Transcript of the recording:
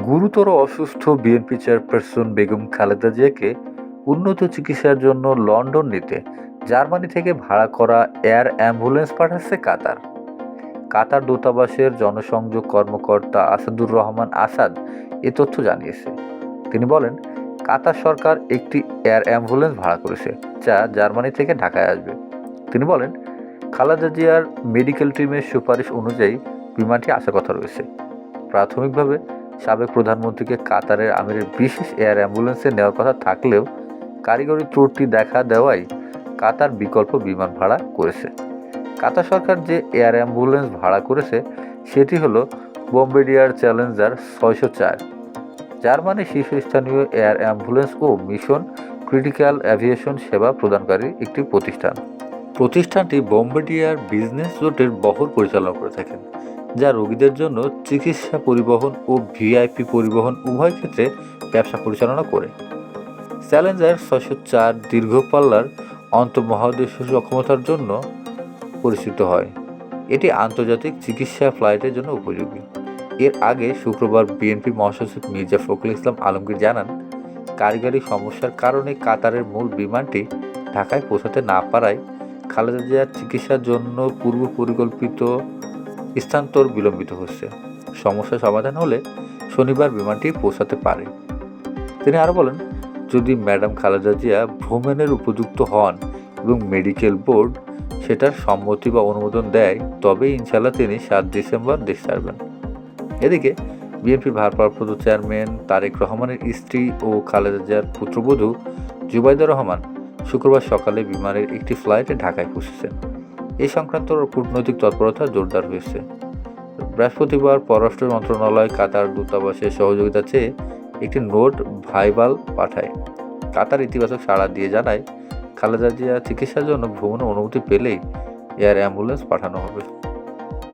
গুরুতর অসুস্থ BNP chairperson Begum Khaleda জিয়াকে উন্নত চিকিৎসার জন্য লন্ডন নিতে জার্মানি থেকে ভাড়া করা এয়ার অ্যাম্বুলেন্স পাঠাচ্ছে কাতার। কাতার দূতাবাসের জনসংযোগ কর্মকর্তা আসাদুর রহমান আসাদ এ তথ্য জানিয়েছে। তিনি বলেন, কাতার সরকার একটি এয়ার অ্যাম্বুলেন্স ভাড়া করেছে, যা জার্মানি থেকে ঢাকায় আসবে। তিনি বলেন, খালেদা জিয়ার মেডিকেল টিমের সুপারিশ অনুযায়ী বিমানটি আসার কথা রয়েছে। প্রাথমিকভাবে সাবেক প্রধানমন্ত্রীকে কাতারের আমিরের বিশেষ এয়ার অ্যাম্বুলেন্সে নেওয়ার কথা থাকলেও কারিগরি ত্রুটি দেখা দেওয়ায় কাতার বিকল্প বিমান ভাড়া করেছে। কাতার সরকার যে এয়ার অ্যাম্বুলেন্স ভাড়া করেছে, সেটি হলো বোম্বেডিয়ার চ্যালেঞ্জার ছয়শো চার। জার্মানি শীর্ষস্থানীয় এয়ার অ্যাম্বুলেন্স ও মিশন ক্রিটিক্যাল অ্যাভিয়েশন সেবা প্রদানকারী একটি প্রতিষ্ঠান। প্রতিষ্ঠানটি বোম্বেডিয়ার বিজনেস জোটের বহর পরিচালনা করে থাকেন, যা রোগীদের জন্য চিকিৎসা পরিবহন ও ভিআইপি পরিবহন উভয় ক্ষেত্রে ব্যবসা পরিচালনা করে। চ্যালেঞ্জার ছশো চার দীর্ঘ পাল্লার আন্তঃমহাদেশীয় সক্ষমতার জন্য পরিচিত হয়। এটি আন্তর্জাতিক চিকিৎসা ফ্লাইটের জন্য উপযোগী। এর আগে শুক্রবার বিএনপি মহাসচিব মির্জা ফখরুল ইসলাম আলমগীর জানান, কারিগরি সমস্যার কারণে কাতারের মূল বিমানটি ঢাকায় পৌঁছাতে না পারায় খালেদা জিয়ার চিকিৎসার জন্য পূর্ব পরিকল্পিত স্থানান্তর বিলম্বিত হচ্ছে। সমস্যা সমাধান হলে শনিবার বিমানটি পৌঁছাতে পারে। তিনি আরও বলেন, যদি ম্যাডাম খালেদা জিয়া ভ্রমণের উপযুক্ত হন এবং মেডিকেল বোর্ড সেটার সম্মতি বা অনুমোদন দেয় তবে ইনশাল্লাহ তিনি সাত ডিসেম্বর দেশ ছাড়বেন। এদিকে বিএনপির ভারপ্রাপ্ত চেয়ারম্যান তারেক রহমানের স্ত্রী ও খালেদা জিয়ার পুত্রবধূ জুবাইদা রহমান শুক্রবার সকালে বিমানের একটি ফ্লাইটে ঢাকায় পৌঁছেছেন। এই সংক্রান্ত কূটনৈতিক তৎপরতা জোরদার হয়েছে। বৃহস্পতিবার পররাষ্ট্র মন্ত্রণালয় কাতার দূতাবাসের সহযোগিতা চেয়ে একটি নোট ভাইবাল পাঠায়। কাতার ইতিবাচক সাড়া দিয়ে জানায়, খালেদা জিয়া চিকিৎসার জন্য ভ্রমণের অনুমতি পেলেই এয়ার অ্যাম্বুলেন্স পাঠানো হবে।